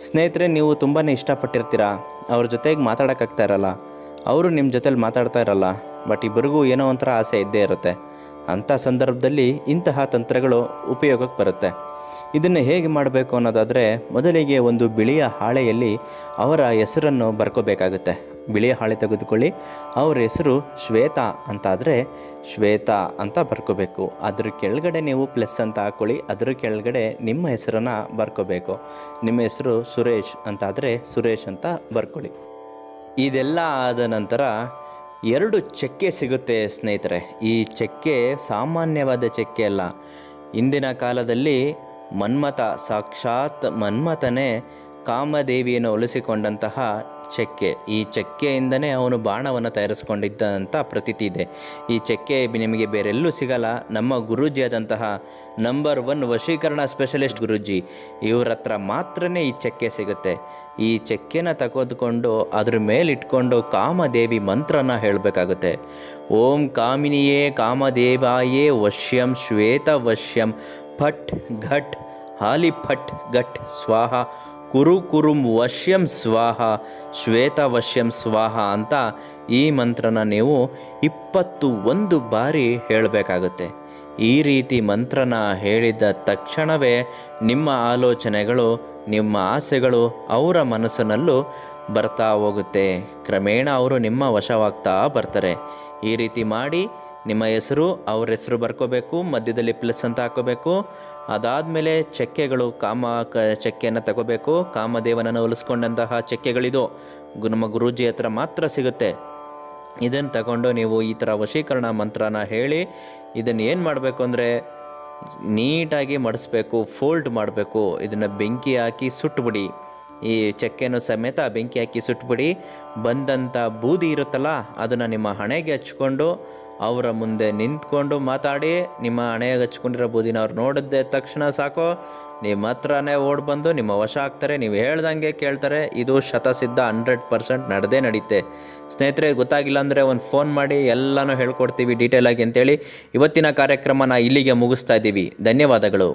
ಸ್ನೇಹಿತರೆ, ನೀವು ತುಂಬಾ ಇಷ್ಟಪಟ್ಟಿರ್ತೀರಾ? ಅವ್ರ ಜೊತೆಗೆ ಮಾತಾಡೋಕ್ಕಾಗ್ತಾ ಇರಲ್ಲ. ಅವರು ನಿಮ್ಮ ಜೊತೆಲಿ ಮಾತಾಡ್ತಾ ಇರಲ್ಲ. ಬಟ್ ಇಬ್ಬರಿಗೂ ಏನೋ ಒಂಥರ ಆಸೆ ಇದ್ದೇ ಇರುತ್ತೆ. ಅಂಥ ಸಂದರ್ಭದಲ್ಲಿ ಇಂತಹ ತಂತ್ರಗಳು ಉಪಯೋಗಕ್ಕೆ ಬರುತ್ತೆ. ಇದನ್ನು ಹೇಗೆ ಮಾಡಬೇಕು ಅನ್ನೋದಾದರೆ, ಮೊದಲಿಗೆ ಒಂದು ಬಿಳಿಯ ಹಾಳೆಯಲ್ಲಿ ಅವರ ಹೆಸರನ್ನು ಬರ್ಕೋಬೇಕಾಗುತ್ತೆ. ಬಿಳಿಯ ಹಾಳೆ ತೆಗೆದುಕೊಳ್ಳಿ. ಅವ್ರ ಹೆಸರು ಶ್ವೇತಾ ಅಂತಾದರೆ ಶ್ವೇತಾ ಅಂತ ಬರ್ಕೋಬೇಕು. ಅದ್ರ ಕೆಳಗಡೆ ನೀವು ಪ್ಲಸ್ ಅಂತ ಹಾಕ್ಕೊಳ್ಳಿ ಅದ್ರ ಕೆಳಗಡೆ ನಿಮ್ಮ ಹೆಸರನ್ನು ಬರ್ಕೋಬೇಕು. ನಿಮ್ಮ ಹೆಸರು ಸುರೇಶ್ ಅಂತಾದರೆ ಸುರೇಶ್ ಅಂತ ಬರ್ಕೊಳ್ಳಿ. ಇದೆಲ್ಲ ಆದ ನಂತರ ಎರಡು ಚಕ್ಕೆ ಸಿಗುತ್ತೆ ಸ್ನೇಹಿತರೆ. ಈ ಚಕ್ಕೆ ಸಾಮಾನ್ಯವಾದ ಚಕ್ಕೆ ಅಲ್ಲ. ಇಂದಿನ ಕಾಲದಲ್ಲಿ ಮನ್ಮಥ, ಸಾಕ್ಷಾತ್ ಮನ್ಮಥನೇ ಕಾಮದೇವಿಯನ್ನು ಒಲಿಸಿಕೊಂಡಂತಹ ಚಕ್ಕೆ. ಈ ಚೆಕ್ಕೆಯಿಂದನೇ ಅವನು ಬಾಣವನ್ನು ತಯಾರಿಸಿಕೊಂಡಿದ್ದಂಥ ಪ್ರತೀತಿ ಇದೆ. ಈ ಚಕ್ಕೆ ನಿಮಗೆ ಬೇರೆಲ್ಲೂ ಸಿಗಲ್ಲ. ನಮ್ಮ ಗುರೂಜಿಯಾದಂತಹ ನಂಬರ್ ಒನ್ ವಶೀಕರಣ ಸ್ಪೆಷಲಿಸ್ಟ್ ಗುರೂಜಿ, ಇವ್ರ ಹತ್ರ ಮಾತ್ರನೇ ಈ ಚೆಕ್ಕೆ ಸಿಗುತ್ತೆ. ಈ ಚೆಕ್ಕೆನ ತಗೋದ್ಕೊಂಡು ಅದ್ರ ಮೇಲೆ ಇಟ್ಕೊಂಡು ಕಾಮದೇವಿ ಮಂತ್ರನ ಹೇಳಬೇಕಾಗುತ್ತೆ. ಓಂ ಕಾಮಿನಿಯೇ ಕಾಮದೇವಾಯೇ ವಶ್ಯಂ ಶ್ವೇತ ವಶ್ಯಂ, ಫಟ್ ಘಟ್ ಹಾಲಿ ಫಟ್ ಘಟ್ ಸ್ವಾಹ ಕುರು ಕುರುಂ ವಶ್ಯಂ ಸ್ವಾಹ, ಶ್ವೇತ ವಶ್ಯಂ ಸ್ವಾಹ ಅಂತ ಈ ಮಂತ್ರನ ನೀವು ಇಪ್ಪತ್ತು ಒಂದು ಬಾರಿ ಹೇಳಬೇಕಾಗುತ್ತೆ. ಈ ರೀತಿ ಮಂತ್ರನ ಹೇಳಿದ ತಕ್ಷಣವೇ ನಿಮ್ಮ ಆಲೋಚನೆಗಳು, ನಿಮ್ಮ ಆಸೆಗಳು ಅವರ ಮನಸ್ಸಿನಲ್ಲೂ ಬರ್ತಾ ಹೋಗುತ್ತೆ. ಕ್ರಮೇಣ ಅವರು ನಿಮ್ಮ ವಶವಾಗ್ತಾ ಬರ್ತಾರೆ. ಈ ರೀತಿ ಮಾಡಿ ನಿಮ್ಮ ಹೆಸರು, ಅವ್ರ ಹೆಸರು ಬರ್ಕೋಬೇಕು, ಮಧ್ಯದಲ್ಲಿ ಪ್ಲಸ್ ಅಂತ ಹಾಕೋಬೇಕು. ಅದಾದಮೇಲೆ ಚಕ್ಕೆಗಳು, ಕಾಮ, ಕ, ಚಕ್ಕೆಯನ್ನು ತಗೋಬೇಕು. ಕಾಮದೇವನನ್ನು ಹೋಲಿಸ್ಕೊಂಡಂತಹ ಚಕ್ಕೆಗಳಿದು ನಮ್ಮ ಗುರೂಜಿ ಹತ್ರ ಮಾತ್ರ ಸಿಗುತ್ತೆ. ಇದನ್ನು ತಗೊಂಡು ನೀವು ಈ ಥರ ವಶೀಕರಣ ಮಂತ್ರನ ಹೇಳಿ ಇದನ್ನು ಏನು ಮಾಡಬೇಕು ಅಂದರೆ ನೀಟಾಗಿ ಮಡಿಸ್ಬೇಕು ಫೋಲ್ಡ್ ಮಾಡಬೇಕು. ಇದನ್ನು ಬೆಂಕಿ ಹಾಕಿ ಸುಟ್ಟುಬಿಡಿ ಈ ಚಕ್ಕೆನೂ ಸಮೇತ ಬೆಂಕಿ ಹಾಕಿ ಸುಟ್ಬಿಡಿ. ಬಂದಂಥ ಬೂದಿ ಇರುತ್ತಲ್ಲ, ಅದನ್ನು ನಿಮ್ಮ ಹಣೆಗೆ ಹಚ್ಕೊಂಡು ಅವರ ಮುಂದೆ ನಿಂತ್ಕೊಂಡು ಮಾತಾಡಿ, ನಿಮ್ಮ ಹಣೆಗೆ ಹಚ್ಕೊಂಡಿರೋ ಬೂದಿನ ಅವ್ರು ನೋಡಿದ ತಕ್ಷಣ ಸಾಕು. ನಿಮ್ಮ ಹತ್ರನೇ ಓಡ್ ಬಂದು ನಿಮ್ಮ ವಶ ಆಗ್ತಾರೆ, ನೀವು ಹೇಳ್ದಂಗೆ ಕೇಳ್ತಾರೆ, ಇದು ಶತಸಿದ್ಧ ಹಂಡ್ರೆಡ್ ಪರ್ಸೆಂಟ್ ನಡೆದೇ ನಡೀತೆ. ಸ್ನೇಹಿತರೆ, ಗೊತ್ತಾಗಿಲ್ಲ ಅಂದರೆ ಒಂದು ಫೋನ್ ಮಾಡಿ ಎಲ್ಲನೂ ಹೇಳ್ಕೊಡ್ತೀವಿ ಡೀಟೇಲಾಗಿ ಅಂತೇಳಿ. ಇವತ್ತಿನ ಕಾರ್ಯಕ್ರಮನ ಇಲ್ಲಿಗೆ ಮುಗಿಸ್ತಾ ಇದ್ದೀವಿ. ಧನ್ಯವಾದಗಳು.